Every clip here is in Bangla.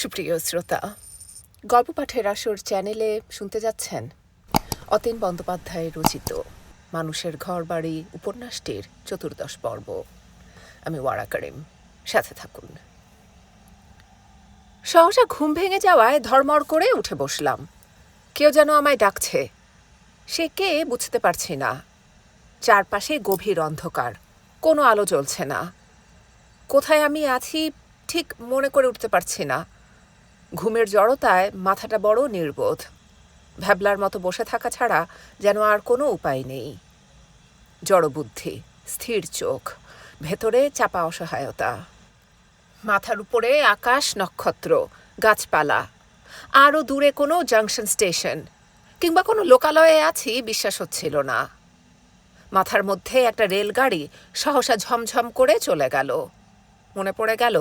সুপ্রিয় শ্রোতা, গল্প পাঠের আসর চ্যানেলে শুনতে যাচ্ছেন অতীন বন্দ্যোপাধ্যায় রচিত মানুষের ঘর বাড়ি উপন্যাসটির চতুর্দশ পর্ব। আমি ওয়ারা করিম, সাথে থাকুন। সহসা ঘুম ভেঙে যাওয়ায় ধর্মর করে উঠে বসলাম। কেউ যেন আমায় ডাকছে। সে কে বুঝতে পারছি না। চারপাশে গভীর অন্ধকার, কোনো আলো জ্বলছে না। কোথায় আমি আছি, ঠিক মনে করে উঠতে পারছি না। ঘুমের জড়তায় মাথাটা বড় নির্বোধ। ভ্যাবলার মতো বসে থাকা ছাড়া যেন আর কোনো উপায় নেই। জড়বুদ্ধি স্থির চোখ, ভেতরে চাপা অসহায়তা। মাথার উপরে আকাশ নক্ষত্র, গাছপালা। আরও দূরে কোনো জাংশন স্টেশন, কিংবা কোনো লোকালয়ে আছি বিশ্বাস হচ্ছিল না। মাথার মধ্যে একটা রেলগাড়ি সহসা ঝমঝম করে চলে গেল। মনে পড়ে গেল,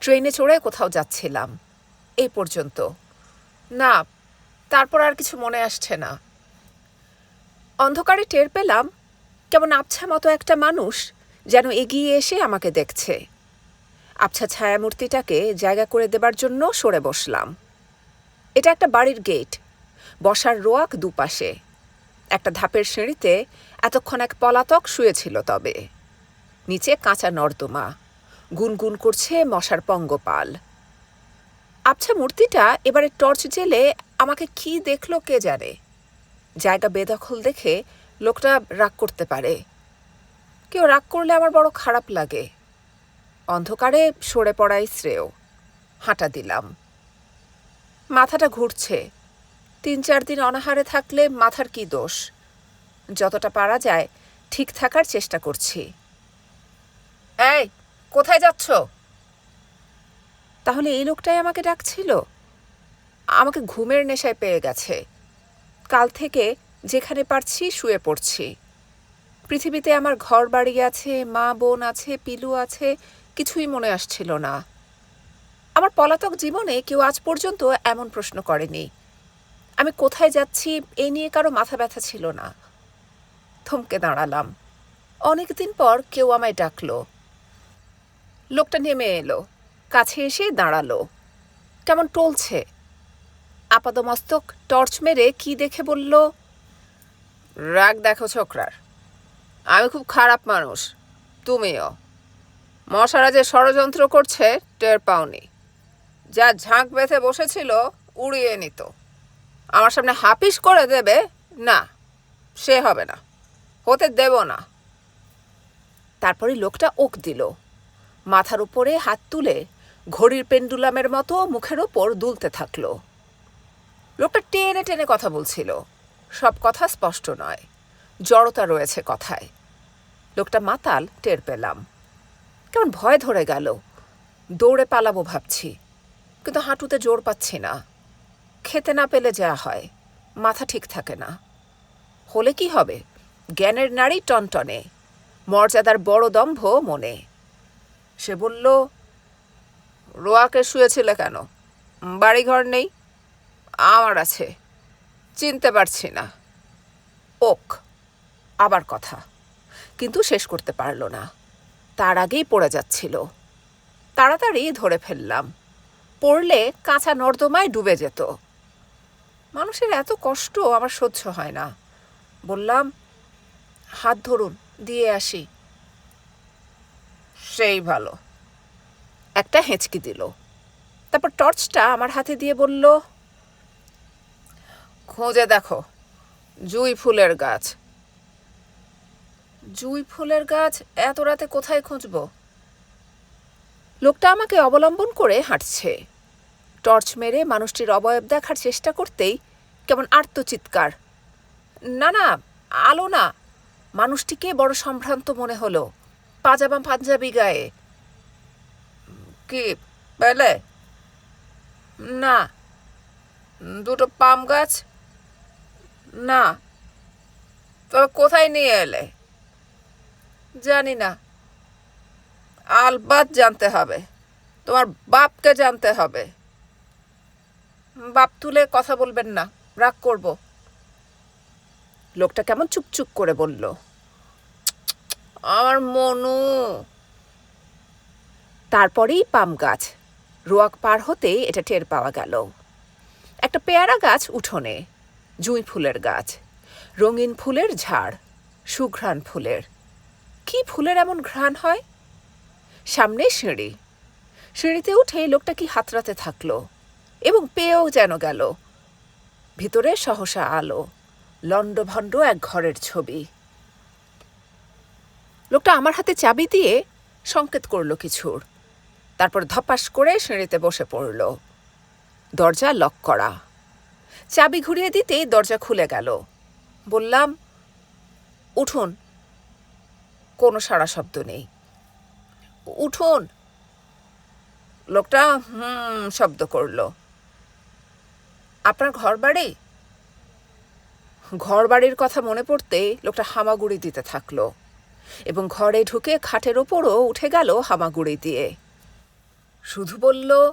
ট্রেনে চড়ে কোথাও যাচ্ছিলাম। এই পর্যন্ত। না, তারপর আর কিছু মনে আসছে না। অন্ধকারে টের পেলাম, কেমন আবছা মতো একটা মানুষ যেন এগিয়ে এসে আমাকে দেখছে। আবছা ছায়ামূর্তিটাকে জায়গা করে দেবার জন্য সরে বসলাম। এটা একটা বাড়ির গেট, বসার রোয়াক দুপাশে। একটা ধাপের সিঁড়িতে এতক্ষণ এক পলাতক শুয়েছিল তবে। নিচে কাঁচা নর্দমা, গুনগুন করছে মশার পঙ্গপাল। আবছা মূর্তিটা এবারে টর্চ জেলে আমাকে কি দেখল কে জানে? জায়গা বেদখল দেখে লোকটা রাগ করতে পারে। কেউ রাগ করলে আমার বড় খারাপ লাগে। অন্ধকারে সরে পড়াই শ্রেয়। হাঁটা দিলাম। মাথাটা ঘুরছে। তিন চার দিন অনাহারে থাকলে মাথার কি দোষ? যতটা পারা যায় ঠিক থাকার চেষ্টা করছি। এই, কোথায় যাচ্ছ? তাহলে এই লোকটাই আমাকে ডাকছিল? আমাকে ঘুমের নেশায় পেয়ে গেছে। কাল থেকে যেখানে পারছি শুয়ে পড়ছি। পৃথিবীতে আমার ঘর বাড়ি আছে, মা বোন আছে, পিলু আছে, কিছুই মনে আসছিল না। আমার পলাতক জীবনে কেউ আজ পর্যন্ত এমন প্রশ্ন করেনি। আমি কোথায় যাচ্ছি এই নিয়ে কারও মাথা ব্যথা ছিল না। থমকে দাঁড়ালাম। অনেকদিন পর কেউ আমায় ডাকলো। লোকটা নেমে এলো। কাছে এসে দাঁড়াল। কেমন টলছে? আপাদমস্তক টর্চ মেরে কি দেখে বলল, রাগ দেখো ছোকরার। আমি খুব খারাপ মানুষ। তুমিও। মশারা যে ষড়যন্ত্র করছে, টের পাওনি। যা ঝাঁক বেঁধে বসেছিল, উড়িয়ে নিত। আমার সামনে হাপিস করে দেবে? না, সে হবে না। হতে দেব না। তারপরে লোকটা ওক দিল। মাথার উপরে হাত তুলে ঘড়ির পেন্ডুলামের মতো মুখের ওপর দুলতে থাকল। লোকটা টেনে টেনে কথা বলছিল। সব কথা স্পষ্ট নয়। জড়তা রয়েছে কথায়। লোকটা মাতাল টের পেলাম। কেমন ভয় ধরে গেল। দৌড়ে পালাবো ভাবছি, কিন্তু হাঁটুতে জোর পাচ্ছি না। খেতে না পেলে যা হয়, মাথা ঠিক থাকে না। হলে কি হবে? জ্ঞানের নারী টনটনে, মর্যাদার বড় দম্ভ মনে। সে বলল রোয়াকে শুয়েছিলে কেন? বাড়িঘর নেই? আমার আছে। চিনতে পারছি না। ওক, আবার কথা। কিন্তু শেষ করতে পারল না। তার আগেই পড়ে যাচ্ছিল। তাড়াতাড়ি ধরে ফেললাম। পড়লে কাঁচা নর্দমায় ডুবে যেত। মানুষের এত কষ্ট আমার সহ্য হয় না। বললাম, হাত ধরুন, দিয়ে আসি। সেই ভালো। একটা হেঁচকি দিল। তারপর টর্চটা আমার হাতে দিয়ে বলল, খোঁজে দেখো, জুই ফুলের গাছ। জুই ফুলের গাছ এত রাতে কোথায় খুঁজব? লোকটা আমাকে অবলম্বন করে হাঁটছে। টর্চ মেরে মানুষটির অবয়ব দেখার চেষ্টা করতেই কেমন আর্তচিৎকার। না না, আলো না। মানুষটিকে বড় সম্ভ্রান্ত মনে হলো, পাজামা পাঞ্জাবি গায়ে। কি পেলে না দুটো পাম গাছ না তবে কোথায় নিয়ে এলে জানি না আলবাত জানতে হবে তোমার বাপকে জানতে হবে বাপ তুলে কথা বলবেন না রাগ করব লোকটা কেমন চুপচুপ করে বলল আমার মনু তারপরেই পাম গাছ। রোয়াক পার হতেই এটা টের পাওয়া গেল। একটা পেয়ারা গাছ উঠোনে, জুঁই ফুলের গাছ, রঙিন ফুলের ঝাড়, সুঘ্রাণ ফুলের। কি ফুলের এমন ঘ্রাণ হয়? সামনে সিঁড়ি। সিঁড়িতে উঠে লোকটা কি হাতড়াতে থাকল এবং পেয়েও যেন গেল। ভিতরে সহসা আলো, লণ্ডভণ্ড এক ঘরের ছবি। লোকটা আমার হাতে চাবি দিয়ে সংকেত করল কিছুর। তারপর ধপাস করে সিঁড়িতে বসে পড়ল। দরজা লক করা। চাবি ঘুরিয়ে দিতেই দরজা খুলে গেল। বললাম, উঠুন। কোনো সাড়া শব্দ নেই। উঠুন। লোকটা হুম শব্দ করল। আপনার ঘর বাড়ি ঘর বাড়ির কথা মনে পড়তে লোকটা হামাগুড়ি দিতে থাকল এবং ঘরে ঢুকে খাটের ওপরও উঠে গেল হামাগুড়ি দিয়ে। শুধু বলল,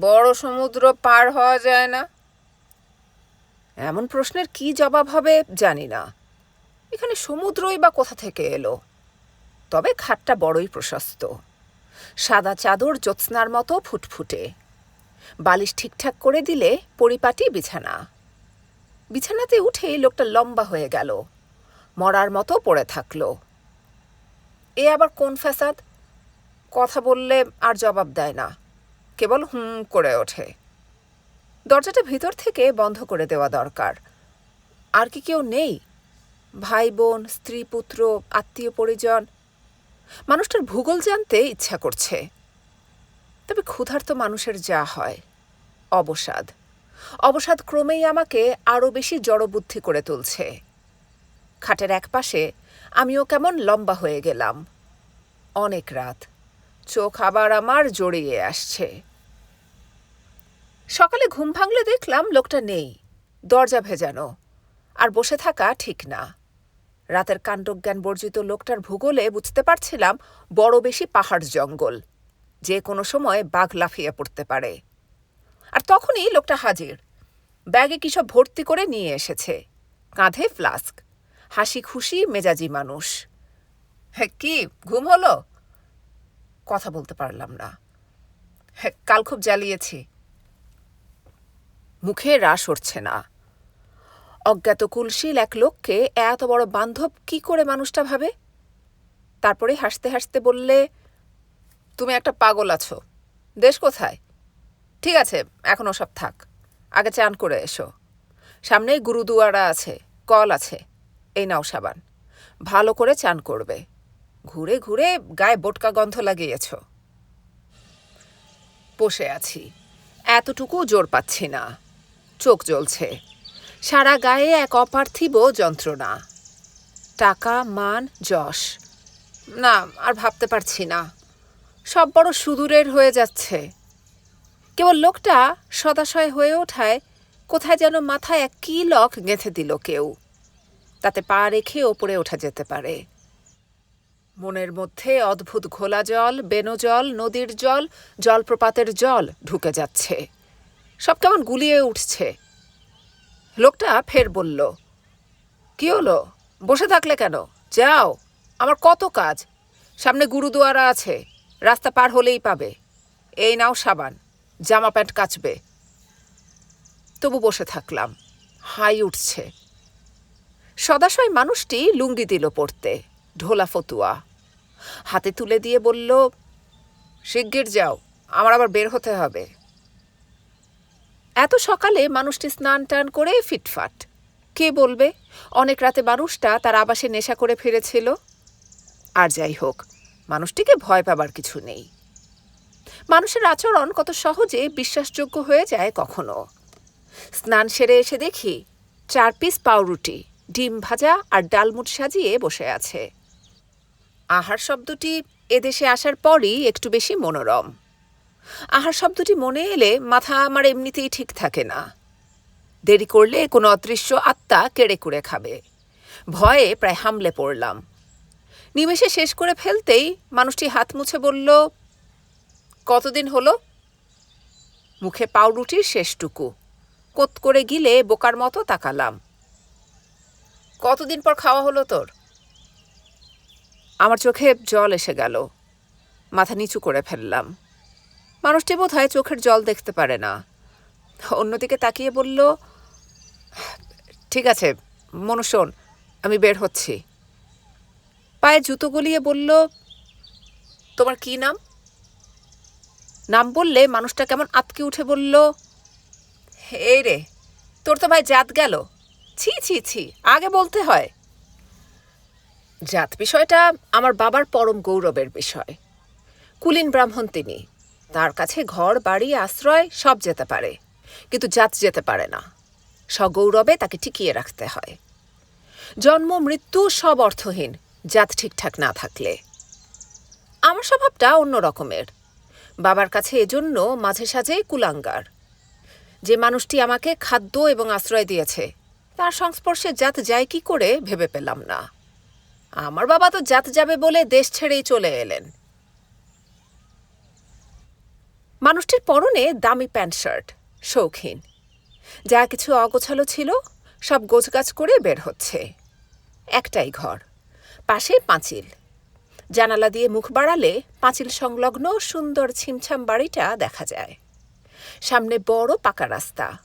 বড় সমুদ্র পার হওয়া যায় না? এমন প্রশ্নের কি জবাব হবে জানি না। এখানে সমুদ্রই বা কোথা থেকে এলো? তবে খাটটা বড়ই প্রশস্ত। সাদা চাদর জ্যোৎস্নার মতো ফুটফুটে। বালিশ ঠিকঠাক করে দিলে পরিপাটি বিছানা। বিছানাতে উঠেই লোকটা লম্বা হয়ে গেল। মরার মতো পড়ে থাকল। এ আবার কোন ফ্যাসাদ? কথা বললে আর জবাব দেয় না। কেবল হুম করে ওঠে। দরজাটা ভিতর থেকে বন্ধ করে দেওয়া দরকার। আর কি কেউ নেই? ভাই বোন, স্ত্রী পুত্র, আত্মীয় পরিজন। মানুষটার ভূগোল জানতে ইচ্ছা করছে। তবে ক্ষুধার্ত মানুষের যা হয়, অবসাদ। অবসাদ ক্রমেই আমাকে আরও বেশি জড়বুদ্ধি করে তুলছে। খাটের একপাশে আমিও কেমন লম্বা হয়ে গেলাম। অনেক রাত। চোখ আবার আমার জড়িয়ে আসছে। সকালে ঘুম ভাঙলে দেখলাম লোকটা নেই, দরজা ভেজানো, আর বসে থাকা ঠিক না। রাতের কাণ্ডজ্ঞান বর্জিত লোকটার ভূগোলে বুঝতে পারছিলাম বড় বেশি পাহাড় জঙ্গল, যে কোনো সময় বাঘ লাফিয়ে পড়তে পারে। আর তখনই লোকটা হাজির, ব্যাগে কিসব ভর্তি করে নিয়ে এসেছে, কাঁধে ফ্লাস্ক হাসি খুশি মেজাজি মানুষ। হ্যাঁ কি, ঘুম হলো? কথা বলতে পারলাম না। হ্যাঁ কাল খুব জ্বালিয়েছি। মুখে রাস উঠছে না। অজ্ঞাত কুলশীল এক লোককে, এত বড় বান্ধব, কি করে মানুষটা ভাবে? তারপরে হাসতে হাসতে বললে, তুমি একটা পাগল আছো। দেশ কোথায়? ঠিক আছে, এখন ওসব থাক। আগে চান করে এসো। সামনেই গুরুদুয়ারা আছে, কল আছে। এই নাও সাবান। ভালো করে চান করবে। ঘুরে ঘুরে গায়ে বোটকা গন্ধ লাগিয়েছ। বসে আছি। এতটুকু জোর পাচ্ছি না। চোখ জ্বলছে। সারা গায়ে এক অপার্থিব যন্ত্রণা। টাকা, মান, যশ। না, আর ভাবতে পারছি না। সব বড় সুদূরের হয়ে যাচ্ছে। কেবল লোকটা সদাশয় হয়ে ওঠায় কোথায় যেন মাথায় এক কি লক গেঁথে দিল কেউ। তাতে পা রেখে ওপরে ওঠা যেতে পারে। মনের মধ্যে অদ্ভুত ঘোলা জল বেনজল নদীর জল, জলপ্রপাতের জল ঢুকে যাচ্ছে। সব কেমন গুলিয়ে উঠছে। লোকটা ফের বলল, কি হলো? বসে থাকলে কেন? যাও, আমার কত কাজ। সামনে গুরুদুয়ারা আছে, রাস্তা পার হলেই পাবে। এই নাও সাবান, জামা প্যান্ট কাচবে। তবু বসে থাকলাম, হাই উঠছে। সদাশয় মানুষটি লুঙ্গি দিল পড়তে ঢোলা ফতুয়া। হাতে তুলে দিয়ে বলল, শিগগির যাও, আমার আবার বের হতে হবে। এত সকালে মানুষটি স্নান টান করে ফিটফাট। কে বলবে, অনেক রাতে মানুষটা তার আবাসে নেশা করে ফিরেছিল। আর যাই হোক, মানুষটিকে ভয় পাবার কিছু নেই। মানুষের আচরণ কত সহজে বিশ্বাসযোগ্য হয়ে যায় কখনো। স্নান সেরে এসে দেখি, চার পিস পাউরুটি, ডিম ভাজা আর ডালমুট সাজিয়ে বসে আছে। আহার শব্দটি এদেশে আসার পরই একটু বেশি মনোরম। আহার শব্দটি মনে এলে মাথা আমার এমনিতেই ঠিক থাকে না। দেরি করলে কোনো অদৃশ্য আত্মা কেড়ে কুড়ে খাবে। ভয়ে প্রায় হামলে পড়লাম। নিমেষে শেষ করে ফেলতেই মানুষটি হাত মুছে বলল, কতদিন হলো? মুখে পাউরুটির শেষটুকু। কোত করে গিলে বোকার মতো তাকালাম। কতদিন পর খাওয়া হলো তোর? আমার চোখে জল এসে গেল। মাথা নিচু করে ফেললাম। মানুষটি বোধ হয় চোখের জল দেখতে পারে না। অন্যদিকে তাকিয়ে বলল, ঠিক আছে, মনু, শোন, আমি বের হচ্ছি। পায়ে জুতো গলিয়ে বলল, তোমার কি নাম? নাম বললে মানুষটা কেমন আতকে উঠে বলল, এই রে, তোর তো ভাই জাত গেল। ছি ছি ছি, আগে বলতে হয়। জাত বিষয়টা আমার বাবার পরম গৌরবের বিষয়। কুলীন ব্রাহ্মণ তিনি। তার কাছে ঘর, বাড়ি, আশ্রয় সব যেতে পারে, কিন্তু জাত যেতে পারে না। সগৌরবে তাকে টিকিয়ে রাখতে হয়। জন্ম, মৃত্যু সব অর্থহীন, জাত ঠিকঠাক না থাকলে। আমার স্বভাবটা অন্য রকমের। বাবার কাছে এজন্য মাঝে সাঝে কুলাঙ্গার। যে মানুষটি আমাকে খাদ্য এবং আশ্রয় দিয়েছে, তার সংস্পর্শে জাত যায় কি করে ভেবে পেলাম না। আমার বাবা তো জাত যাবে বলে দেশ ছেড়েই চলে এলেন। মানুষটির পরনে দামি প্যান্ট শার্ট, শৌখিন। যা কিছু অগোছালো ছিল, সব গোছগাছ করে বের হচ্ছে। একটাই ঘর, পাশে পাঁচিল। জানালা দিয়ে মুখ বাড়ালে পাঁচিল সংলগ্ন সুন্দর ছিমছাম বাড়িটা দেখা যায়। সামনে বড় পাকা রাস্তা।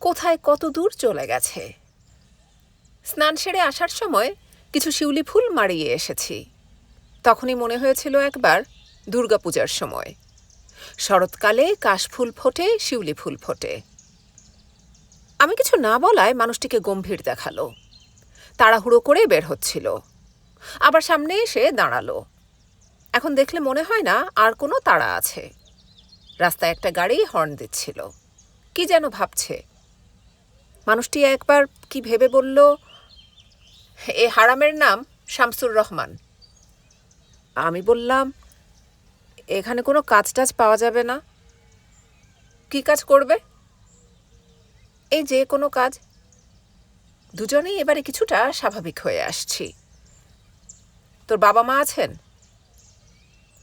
কোথায় কত দূর চলে গেছে। স্নান সেরে আসার সময় কিছু শিউলি ফুল মারিয়ে এসেছি। তখনই মনে হয়েছিল একবার দুর্গাপূজার সময়। শরৎকালে কাশফুল ফোটে, শিউলি ফুল ফোটে। আমি কিছু না বলায় মানুষটিকে গম্ভীর দেখাল। তাড়াহুড়ো করে বের হচ্ছিল। আবার সামনে এসে দাঁড়াল। এখন দেখলে মনে হয় না আর কোনো তাড়া আছে। রাস্তায় একটা গাড়ি হর্ন দিচ্ছিল। কি যেন ভাবছে। মানুষটি একবার কি ভেবে বলল এ হারামের নাম শামসুর রহমান। আমি বললাম, এখানে কোনো কাজ টাজ পাওয়া যাবে না। কি কাজ করবে? এই যে কোনো কাজ। দুজনেই এবারে কিছুটা স্বাভাবিক হয়ে আসছি। তোর বাবা মা আছেন?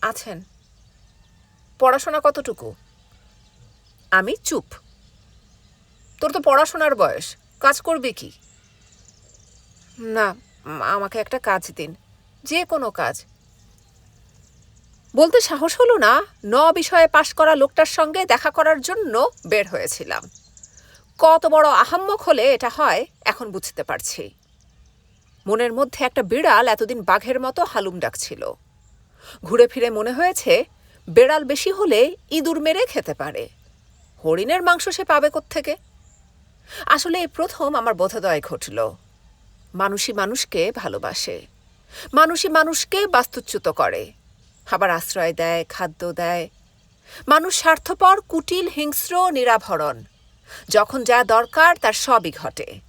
আছেন। পড়াশোনা কতটুকু? আমি চুপ। তোর তো পড়াশোনার বয়স। কাজ করবি কি? না, আমাকে একটা কাজ দিন। যে কোনো কাজ। বলতে সাহস হলো না, ন বিষয়ে পাশ করা লোকটার সঙ্গে দেখা করার জন্য বের হয়েছিলাম। কত বড় আহাম্মক হলে এটা হয়, এখন বুঝতে পারছি। মনের মধ্যে একটা বিড়াল এতদিন বাঘের মতো হালুম ডাকছিল। ঘুরে ফিরে মনে হয়েছে, বেড়াল বেশি হলে ইঁদুর মেরে খেতে পারে। হরিণের মাংস সে পাবে থেকে আসলে এই প্রথম আমার বোধোদয় ঘটল। মানুষই মানুষকে ভালোবাসে। মানুষই মানুষকে বাস্তুচ্যুত করে। আবার আশ্রয় দেয়, খাদ্য দেয়। মানুষ স্বার্থপর, কুটিল, হিংস্র, নিরাভরণ। যখন যা দরকার, তার সবই ঘটে।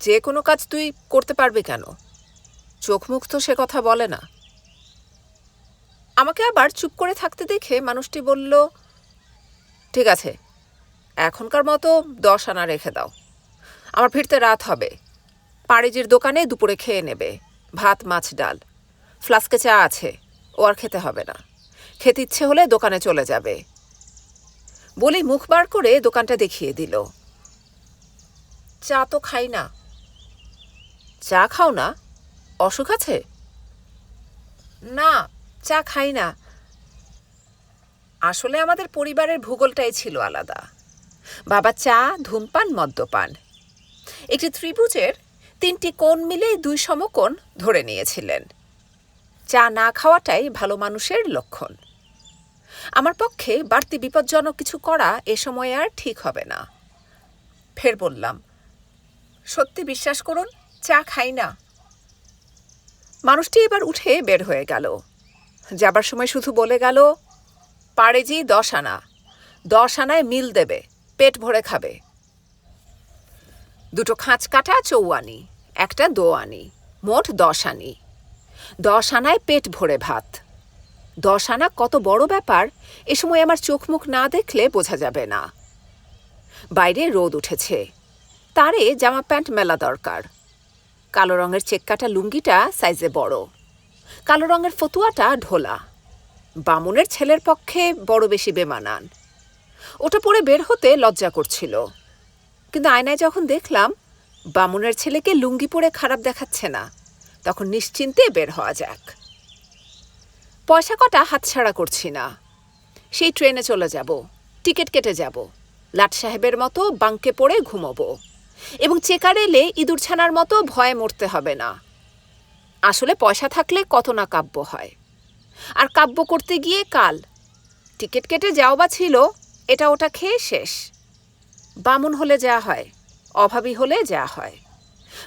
যে কোনো কাজ তুই করতে পারবি কেন? চোখ মুখ তো সে কথা বলে না। আমাকে আবার চুপ করে থাকতে দেখে মানুষটি বলল, ঠিক আছে, এখনকার মতো দশ আনা রেখে দাও। আমার ফিরতে রাত হবে। পাড়িজির দোকানে দুপুরে খেয়ে নেবে। ভাত, মাছ, ডাল। ফ্লাস্কে চা আছে, ও আর খেতে হবে না। খেতে ইচ্ছে হলে দোকানে চলে যাবে। বলেই মুখ বার করে দোকানটা দেখিয়ে দিল। চা তো খাই না। চা খাও না? অসুখ আছে? না, চা খাই না। আসলে আমাদের পরিবারের ভূগোলটাই ছিল আলাদা। বাবা চা, ধূমপান, মদ্যপান। একটি ত্রিভুজের তিনটি কোণ মিলে দুই সমকোণ ধরে নিয়েছিলেন। চা না খাওয়াটাই ভালো মানুষের লক্ষণ। আমার পক্ষে বাড়তি বিপজ্জনক কিছু করা এ সময় আর ঠিক হবে না। ফের বললাম, সত্যি বিশ্বাস করুন, চা খাই না। মানুষটি এবার উঠে বের হয়ে গেল। যাবার সময় শুধু বলে গেল পাড়েজি দশ আনা। দশ আনায় মিল দেবে, পেট ভরে খাবে। দুটো খাঁচ কাটা চৌয়ানি, একটা দোয়ানি, মোট দশ আনি দশ আনায় পেট ভরে ভাত। দশ আনা কত বড় ব্যাপার, এ সময় আমার চোখ মুখ না দেখলে বোঝা যাবে না। বাইরে রোদ উঠেছে। তারে জামা প্যান্ট মেলা দরকার। কালো রঙের চেককাটা লুঙ্গিটা সাইজে বড়। কালো রঙের ফতুয়াটা ঢোলা। বামুনের ছেলের পক্ষে বড় বেশি বেমানান। ওটা পরে বের হতে লজ্জা করছিল। কিন্তু আয়নায় যখন দেখলাম, বামুনের ছেলেকে লুঙ্গি পরে খারাপ দেখাচ্ছে না, তখন নিশ্চিন্তে বের হওয়া যাক। পয়সা কটা হাতছাড়া করছি না। সেই ট্রেনে চলে যাব, টিকিট কেটে যাব, লাট সাহেবের মতো বাঙ্কে পড়ে ঘুমোবো এবং চেকার এলে ইঁদুর ছানার মতো ভয়ে মরতে হবে না। আসলে পয়সা থাকলে কত না কাব্য হয়। আর কাব্য করতে গিয়ে কাল, টিকিট কেটে যাও বা ছিল, এটা ওটা খেয়ে শেষ। বামুন হলে যা হয়, অভাবী হলে যা হয়।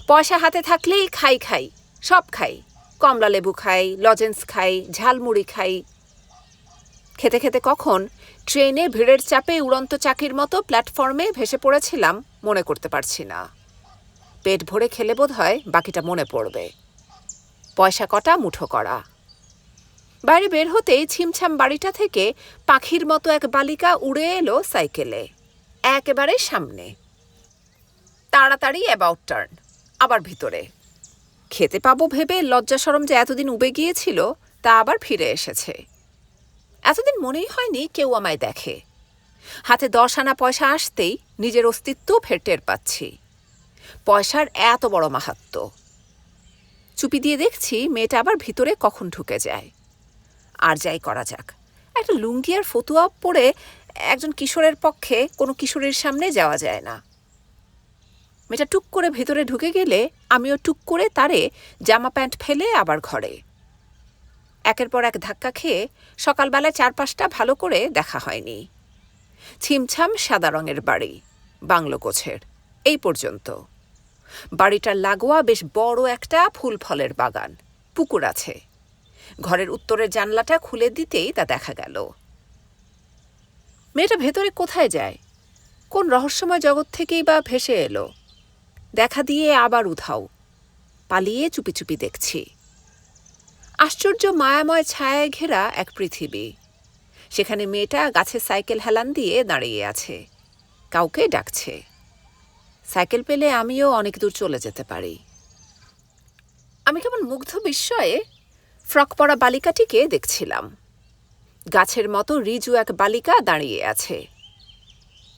পয়সা হাতে থাকলেই খাই খাই, সব খাই। কমলা লেবু খাই, লজেন্স খাই, ঝালমুড়ি খাই। খেতে খেতে কখন ট্রেনে ভিড়ের চাপে উড়ন্ত চাকির মতো প্ল্যাটফর্মে ভেসে পড়েছিলাম, মনে করতে পারছি না। পেট ভরে খেলে বোধ হয় বাকিটা মনে পড়বে। পয়সা কটা মুঠো করা। বাইরে বের হতেই ছিমছাম বাড়িটা থেকে পাখির মতো এক বালিকা উড়ে এলো সাইকেলে। একেবারে সামনে। তাড়াতাড়ি অ্যাবাউট টার্ন আবার ভিতরে। খেতে পাবো ভেবে লজ্জা সরম যে এতদিন উবে গিয়েছিল, তা আবার ফিরে এসেছে। এতদিন মনেই হয়নি কেউ আমায় দেখে। হাতে দশ আনা পয়সা আসতেই নিজের অস্তিত্ব ফের টের পাচ্ছি। পয়সার এত বড় মাহাত্ম। চুপি দিয়ে দেখছি মেয়েটা আবার ভিতরে কখন ঢুকে যায়। আর যাই করা যাক, একটা লুঙ্গি আর ফতুয়া পরে একজন কিশোরের পক্ষে কোনো কিশোরের সামনে যাওয়া যায় না। মেয়েটা টুক করে ভেতরে ঢুকে গেলে আমিও টুক করে তারে জামা প্যান্ট ফেলে আবার ঘরে। একের পর এক ধাক্কা খেয়ে সকালবেলায় চারপাশটা ভালো করে দেখা হয়নি। ছিমছাম সাদা রঙের বাড়ি, বাংলো গোছের, এই পর্যন্ত। বাড়িটার লাগোয়া বেশ বড় একটা ফুল ফলের বাগান, পুকুর আছে। ঘরের উত্তরের জানলাটা খুলে দিতেই তা দেখা গেল। মেয়েটা ভেতরে কোথায় যায়? কোন রহস্যময় জগৎ থেকেই বা ভেসে এলো? দেখা দিয়ে আবার উধাও। পালিয়ে চুপি চুপি দেখছি। আশ্চর্য মায়াময় ছায়ায় ঘেরা এক পৃথিবী। সেখানে মেয়েটা গাছে সাইকেল হেলান দিয়ে দাঁড়িয়ে আছে। কাউকে ডাকছে। সাইকেল পেলে আমিও অনেক দূর চলে যেতে পারি। আমি কেমন মুগ্ধ বিস্ময়ে ফ্রক পরা বালিকাটিকে দেখছিলাম। গাছের মতো রিজু এক বালিকা দাঁড়িয়ে আছে।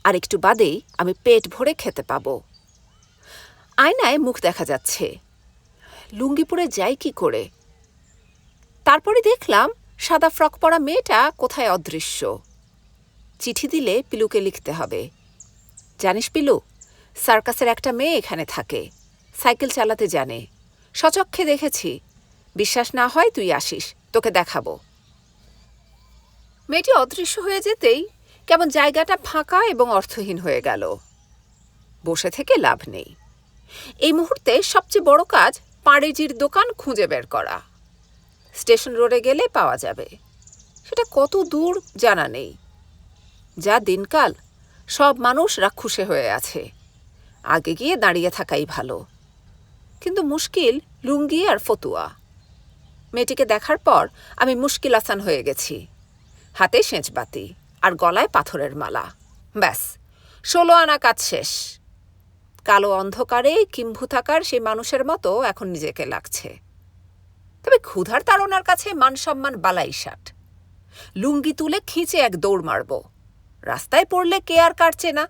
আর একটু বাদেই আমি পেট ভরে খেতে পাব। আয়নায় মুখ দেখা যাচ্ছে। লুঙ্গি পরে যাই কি করে? তারপরে দেখলাম সাদা ফ্রক পরা মেয়েটা কোথায় অদৃশ্য। চিঠি দিলে পিলুকে লিখতে হবে। জানিস পিলু, সার্কাসের একটা মেয়ে এখানে থাকে। সাইকেল চালাতে জানে। সচক্ষে দেখেছি। বিশ্বাস না হয় তুই আসিস, তোকে দেখাবো। মেয়েটি অদৃশ্য হয়ে যেতেই কেমন জায়গাটা ফাঁকা এবং অর্থহীন হয়ে গেল। বসে থেকে লাভ নেই। এই মুহূর্তে সবচেয়ে বড় কাজ পাড়েজির দোকান খুঁজে বের করা। স্টেশন রোডে গেলে পাওয়া যাবে। সেটা কত দূর জানা নেই। যা দিনকাল সব মানুষ রাক্ষুসে হয়ে আছে। আগে গিয়ে দাঁড়িয়ে থাকাই ভালো। কিন্তু মুশকিল লুঙ্গি আর ফতুয়া। মেয়েটিকে দেখার পর আমি মুশকিল আসান হয়ে গেছি। হাতে সেঁচবাতি আর গলায় পাথরের মালা। ব্যাস, ষোলো আনা কাজ শেষ। কালো অন্ধকারে কিম্ভু থাকার সেই মানুষের মতো এখন নিজেকে লাগছে। তবে ক্ষুধার তাড়নার কাছে মান সম্মান বালাই ষাট। লুঙ্গি তুলে খিঁচে এক দৌড় মারব। রাস্তায় পড়লে কে আর কাটছে না?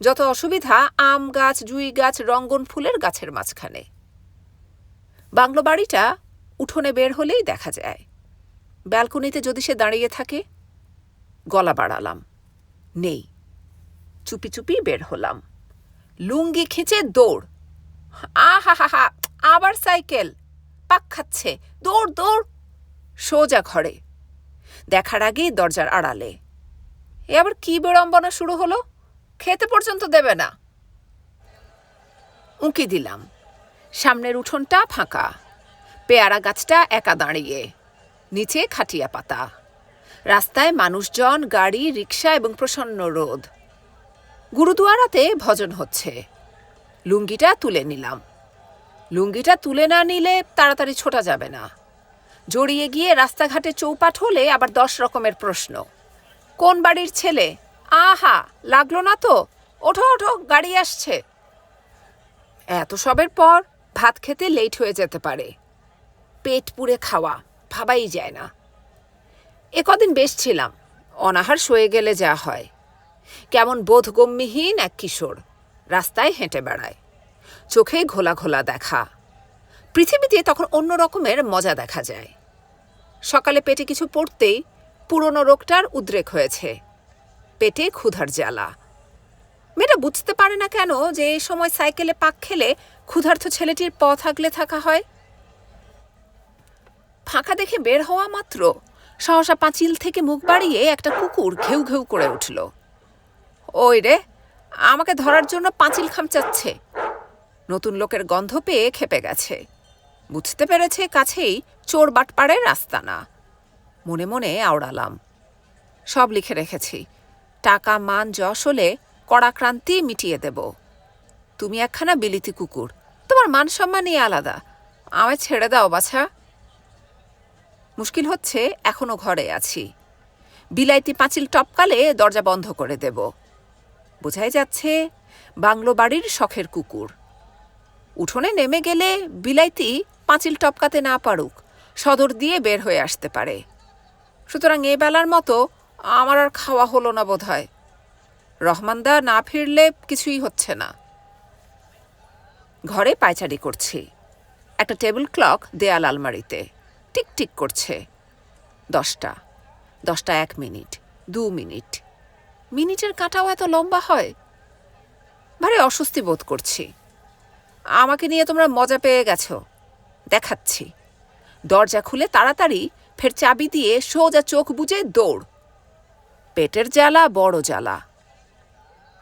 যত অসুবিধা, আম গাছ, জুই গাছ, রঙ্গন ফুলের গাছের মাঝখানে। বাংলো বাড়িটা উঠোনে বের হলেই দেখা যায়। ব্যালকনিতে যদি সে দাঁড়িয়ে থাকে, গলা বাড়ালাম। নেই। চুপি চুপি বের হলাম। লুঙ্গি খিঁচে দৌড়। আহা হা হা আবার সাইকেল। পাক খাচ্ছে। দৌড় দৌড়। সোজা ঘরে। দেখার আগেই দরজার আড়ালে। এ আবার কি বিড়ম্বনা শুরু হলো? খেতে পর্যন্ত দেবে না। উঁকি দিলাম। সামনের উঠোনটা ফাঁকা। পেয়ারা গাছটা একা দাঁড়িয়ে। নিচে খাটিয়া পাতা। রাস্তায় মানুষজন, গাড়ি রিক্সা এবং প্রসন্ন রোদ। গুরুদুয়ারাতে ভজন হচ্ছে। লুঙ্গিটা তুলে নিলাম। লুঙ্গিটা তুলে না নিলে তাড়াতাড়ি ছোটা যাবে না। জড়িয়ে গিয়ে রাস্তাঘাটে চৌপাট হলে আবার দশ রকমের প্রশ্ন। কোন বাড়ির ছেলে? আহা, লাগল না তো। ওঠো ওঠো, গাড়ি আসছে। এত সবের পর ভাত খেতে লেট হয়ে যেতে পারে। পেট পুড়ে খাওয়া। ভাবাই যায় না। এ কদিন বেশ ছিলাম, অনাহার সয়ে গেলে যা হয়। কেমন বোধগম্যহীন এক কিশোর, রাস্তায় হেঁটে বেড়ায়। চোখে ঘোলা ঘোলা দেখা। পৃথিবীতে তখন অন্য রকমের মজা দেখা যায়। সকালে পেটে কিছু পড়তেই পুরনো রোগটার উদ্রেক হয়েছে। পেটে ক্ষুধার জ্বালা। মেয়েটা বুঝতে পারে না কেন যে এই সময় সাইকেলে পাক খেলে ক্ষুধার্ত ছেলেটির পথ আগলে থাকা হয়। ফাঁকা দেখে বের হওয়া মাত্র। সহসা পাঁচিল থেকে মুখ বাড়িয়ে একটা কুকুর ঘেউ ঘেউ করে উঠল। ওই রে, আমাকে ধরার জন্য পাঁচিল খামচাচ্ছে নতুন লোকের গন্ধ পেয়ে খেপে গেছে। বুঝতে পেরেছে কাছেই চোর বাটপাড়ের রাস্তা না মনে মনে আওড়ালাম। সব লিখে রেখেছি। টাকা, মান, যশ হলে কড়াক্রান্তি মিটিয়ে দেব। তুমি একখানা বিলিতি কুকুর। তোমার মান সম্মানই আলাদা। আমায় ছেড়ে দাও, বাছা। মুশকিল হচ্ছে এখনও ঘরে আছি। বিলাইতি পাঁচিল টপকালে দরজা বন্ধ করে দেব। বোঝাই যাচ্ছে বাংলো বাড়ির শখের কুকুর। উঠোনে নেমে গেলে বিলাইতি পাঁচিল টপকাতে না পারুক, সদর দিয়ে বের হয়ে আসতে পারে। সুতরাং এ বেলার মতো আমার আর খাওয়া হলো না বোধ হয় রহমানদা না ফিরলে কিছুই হচ্ছে না। ঘরে পায়চারি করছি। একটা টেবিল ক্লক দেয়াল আলমারিতে। টিক টিক করছে। দশটা। দশটা এক মিনিট, দু মিনিট। মিনিটের কাঁটাও এত লম্বা হয়? ভারে অস্বস্তি বোধ করছি। আমাকে নিয়ে তোমরা মজা পেয়ে গেছো। দেখাচ্ছি। দরজা খুলে তাড়াতাড়ি ফের চাবি দিয়ে সোজা চোখ বুজে দৌড়। পেটের জ্বালা, বড় জ্বালা।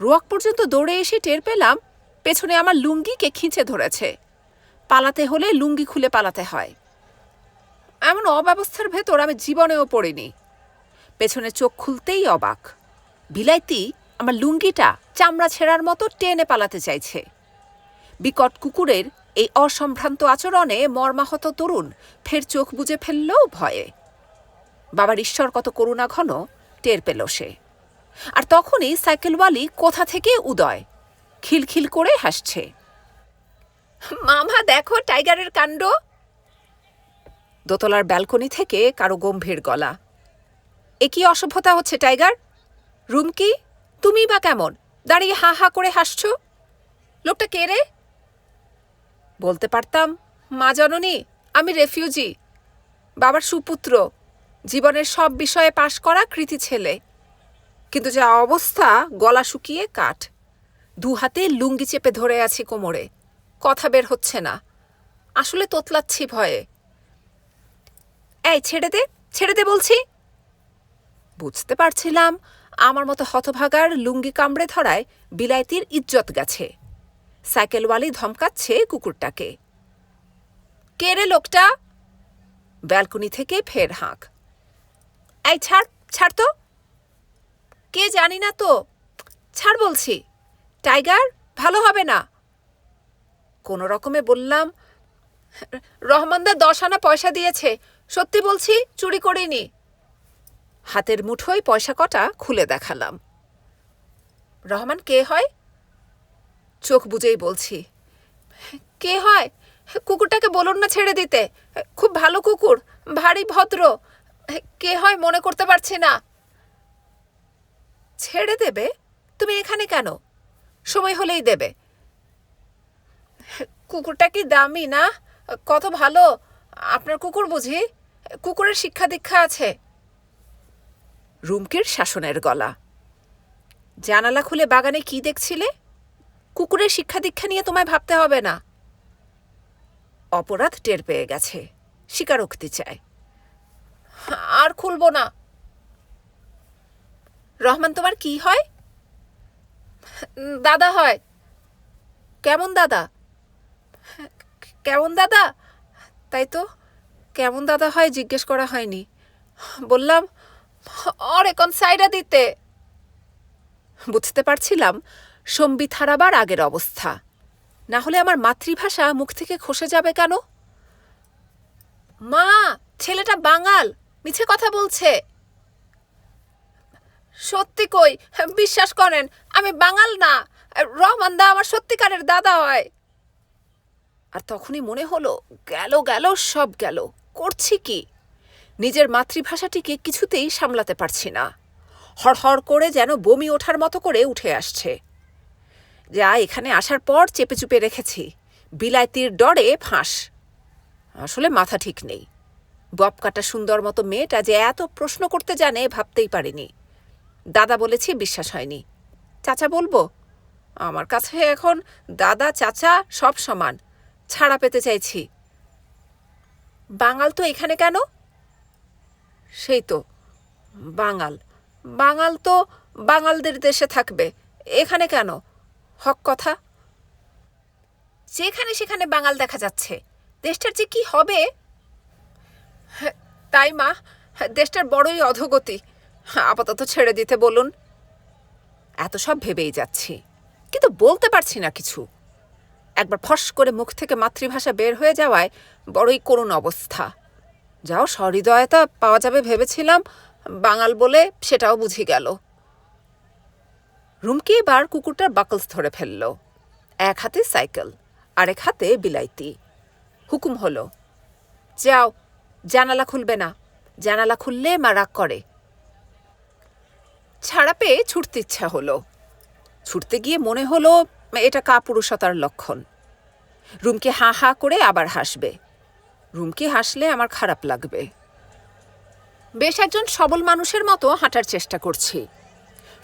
রোয়াক পর্যন্ত দৌড়ে এসে টের পেলাম, পেছনে আমার লুঙ্গিকে খিঁচে ধরেছে। পালাতে হলে লুঙ্গি খুলে পালাতে হয়। এমন অব্যবস্থার ভেতর আমি জীবনেও পড়িনি। পেছনে চোখ খুলতেই অবাক। বিলাইতি আমার লুঙ্গিটা চামড়া ছেঁড়ার মতো টেনে পালাতে চাইছে। বিকট কুকুরের এই অসম্ভ্রান্ত আচরণে মর্মাহত তরুণ ফের চোখ বুজে ফেললেও ভয়ে। বাবার ঈশ্বর কত করুণা ঘন, টের পেল সে। আর তখনই সাইকেলওয়ালি কোথা থেকে উদয়? খিলখিল করে হাসছে। মামা দেখো, টাইগারের কাণ্ড। দোতলার ব্যালকনি থেকে কারও গম্ভীর গলা। এ কি অসভ্যতা হচ্ছে, টাইগার? রুম কি? তুমি বা কেমন? দাঁড়িয়ে হা হা করে হাসছ? লোকটা কে রে? বলতে পারতাম, মা জননী, আমি রেফিউজি। বাবার সুপুত্র, জীবনের সব বিষয়ে পাশ করা কৃতি ছেলে। কিন্তু যা অবস্থা, গলা শুকিয়ে কাঠ। দু হাতে লুঙ্গি চেপে ধরে আছি কোমরে। কথা বের হচ্ছে না। আসলে তোতলাচ্ছি ভয়ে। এই, ছেড়ে দে ছেড়ে দে বলছি। বুঝতে পারছিলাম, আমার মতো হতভাগার লুঙ্গি কামড়ে ধরায় বিলাইতির ইজ্জত গেছে। সাইকেলওয়ালি ধমকাচ্ছে কুকুরটাকে। কে রে লোকটা? ব্যালকনি থেকে ফের হাঁক। এই, ছাড় ছাড় তো। কে জানি না তো। ছাড় বলছি। টাইগার, ভালো হবে না। কোনো রকমে বললাম রহমানদা দশ আনা পয়সা দিয়েছে। সত্যি বলছি, চুরি করিনি। হাতের মুঠোয় পয়সা কটা খুলে দেখালাম। রহমান, কে হয়? চোখ বুঝেই বলছি। কে হয়? কুকুরটাকে বলুন না ছেড়ে দিতে। খুব ভালো কুকুর, ভারী ভদ্র। কে হয় মনে করতে পারছি না। ছেড়ে দেবে? তুমি এখানে কেন? সময় হলেই দেবে। কুকুরটা কি দামি না? কত ভালো। আপনার কুকুর বুঝি? কুকুরের শিক্ষা দীক্ষা আছে। রুমকির শাসনের গলা। জানালা খুলে বাগানে কি দেখছিলে? কুকুরের শিক্ষা দীক্ষা নিয়ে তোমায় ভাবতে হবে না। অপরাধ টের পেয়ে গেছে। স্বীকারোক্তি চায় আর খুলবো না। রহমান, তোমার কি হয়? দাদা হয়। কেমন দাদা? কেমন দাদা? তাই তো, কেমন দাদা হয় জিজ্ঞেস করা হয়নি। বললাম অরে কোন সাইডা দিতে। বুঝতে পারছিলাম সম্বিত হারাবার আগের অবস্থা। না হলে আমার মাতৃভাষা মুখ থেকে খসে যাবে কেন? মা, ছেলেটা বাঙাল, মিছে কথা বলছে। সত্যি কই? বিশ্বাস করেন, আমি বাঙাল না। রহমান দা আমার সত্যিকারের দাদা হয়। আর তখনই মনে হলো, গেল গেল, সব গেল। করছি কি? নিজের মাতৃভাষাটিকে কিছুতেই সামলাতে পারছি না। হড়হড় করে যেন বমি ওঠার মতো করে উঠে আসছে। যা এখানে আসার পর চেপে চুপে রেখেছি। বিলাইতির ডরে ফাঁস। আসলে মাথা ঠিক নেই। বপকাটা সুন্দর মতো মেয়েটা যে এত প্রশ্ন করতে জানে ভাবতেই পারিনি। দাদা বলেছি বিশ্বাস হয়নি। চাচা বলব, আমার কাছে এখন দাদা, চাচা সব সমান। ছাড়া পেতে চাইছি। বাঙাল তো এখানে কেন? সেই তো বাঙাল। বাঙাল তো বাঙালদের দেশে থাকবে। এখানে কেন? হক কথা। যেখানে সেখানে বাঙাল দেখা যাচ্ছে। দেশটার যে কি হবে? হ্যাঁ, তাই মা দেশটার বড়ই অধোগতি। আপাতত ছেড়ে দিতে বলুন। এত সব ভেবেই যাচ্ছি কিন্তু বলতে পারছি না কিছু। একবার ফস করে মুখ থেকে মাতৃভাষা বের হয়ে যাওয়ায় বড়ই করুণ অবস্থা। যাও সহৃদয়তা পাওয়া যাবে ভেবেছিলাম, বাঙাল বলে সেটাও বুঝি গেল। রুমকি এবার কুকুরটার বাকলস ধরে ফেলল। এক হাতে সাইকেল, আরেক হাতে বিলাইতি। হুকুম হলো, যাও, জানালা খুলবে না, জানালা খুললে মা রাগ করে। ছাড়া পেয়ে ছুটতে ইচ্ছা হলো। ছুটতে গিয়ে মনে হলো এটা কাপুরুষতার লক্ষণ। রুমকে হাঁ হাঁ করে আবার হাসবে। রুমকে হাসলে আমার খারাপ লাগবে। বেশ একজন সবল মানুষের মতো হাঁটার চেষ্টা করছি।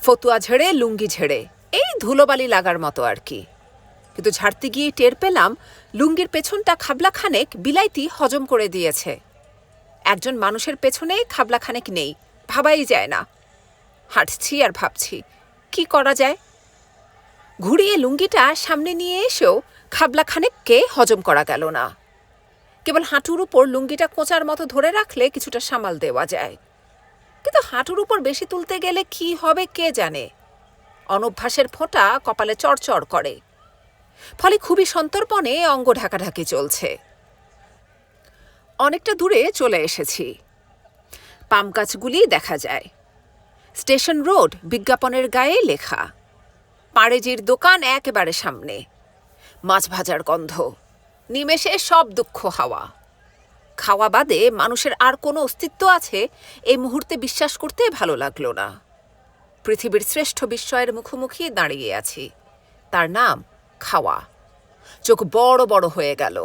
ফতুয়া ঝেড়ে, লুঙ্গি ঝেড়ে, এই ধুলোবালি লাগার মতো আর কি। কিন্তু ঝাড়তে গিয়ে টের পেলাম, লুঙ্গির পেছনটা খাবলাখানেক বিলাইতি হজম করে দিয়েছে। একজন মানুষের পেছনে খাবলাখানেক নেই, ভাবাই যায় না। হাঁটছি আর ভাবছি, কি করা যায়? ঘুরিয়ে লুঙ্গিটা সামনে নিয়ে এসেও খাবলাখানেককে হজম করা গেল না। কেবল হাঁটুর উপর লুঙ্গিটা কোঁচার মতো ধরে রাখলে কিছুটা সামাল দেওয়া যায়। কিন্তু হাঁটুর উপর বেশি তুলতে গেলে কি হবে কে জানে? অনভ্যাসের ফোঁটা কপালে চড়চড় করে। ফলে খুবই সন্তর্পণে অঙ্গ ঢাকাঢাকি চলছে। অনেকটা দূরে চলে এসেছি। পাম গাছগুলি দেখা যায়। স্টেশন রোড বিজ্ঞাপনের গায়ে লেখা। পাড়েজির দোকান একেবারে সামনে। মাছ ভাজার গন্ধ, নিমেষে সব দুঃখ হাওয়া। খাওয়া বাদে মানুষের আর কোনো অস্তিত্ব আছে এই মুহূর্তে বিশ্বাস করতে ভালো লাগল না। পৃথিবীর শ্রেষ্ঠ বিস্ময়ের মুখোমুখি দাঁড়িয়ে আছি। তার নাম খাওয়া। চোখ বড় বড় হয়ে গেল।